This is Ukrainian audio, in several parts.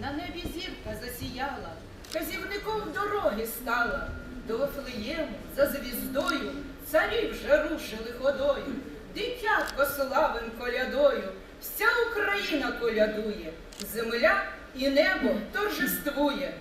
на небі зірка засіяла, казівником дороги стала, до Вифлеєму за звіздою царі вже рушили ходою, дитятко славим колядою, вся Україна колядує, земля і небо торжествує.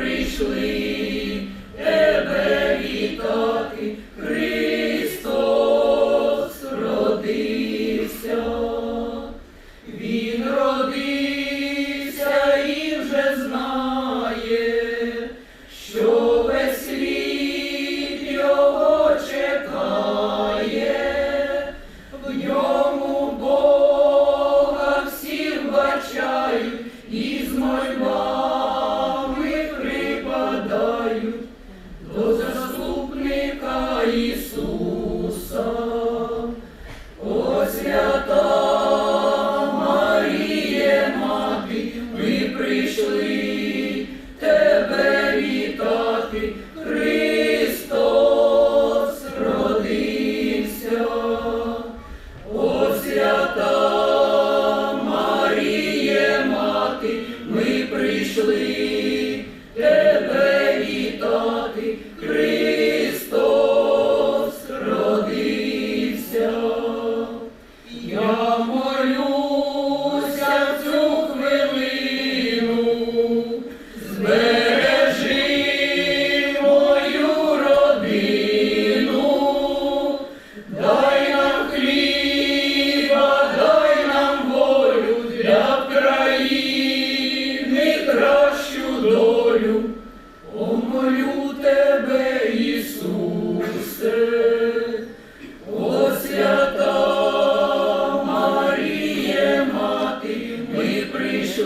priestly.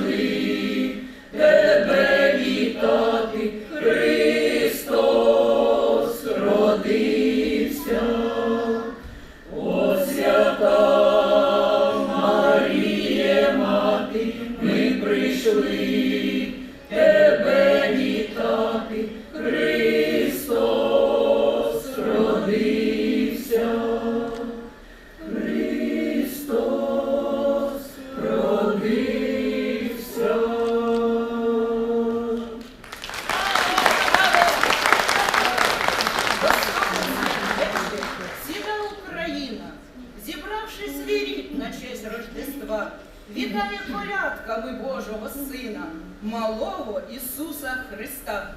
victory. Привітає порядками Божого Сина, малого Ісуса Христа.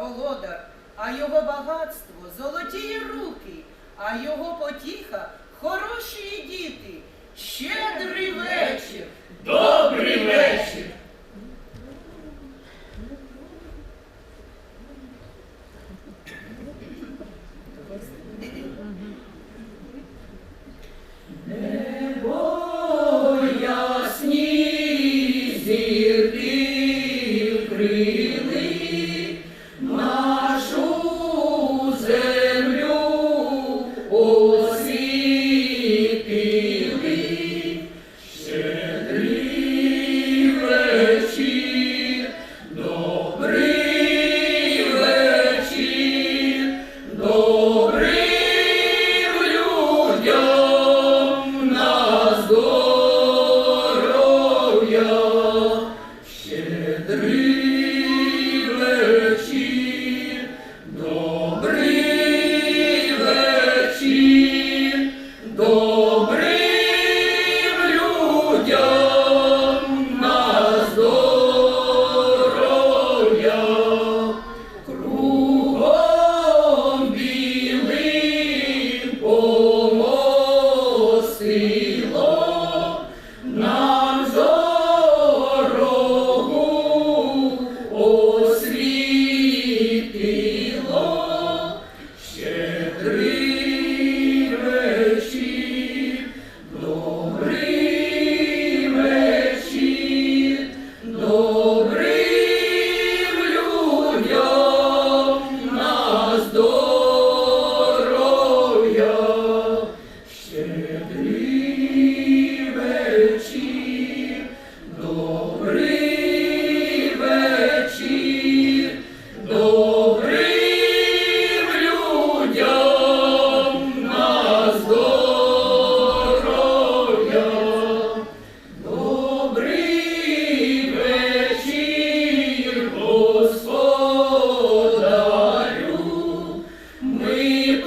володар, а його багатство золоті руки, а його потіха хороші діти. Щедрий вечір, добрий вечір.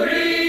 free.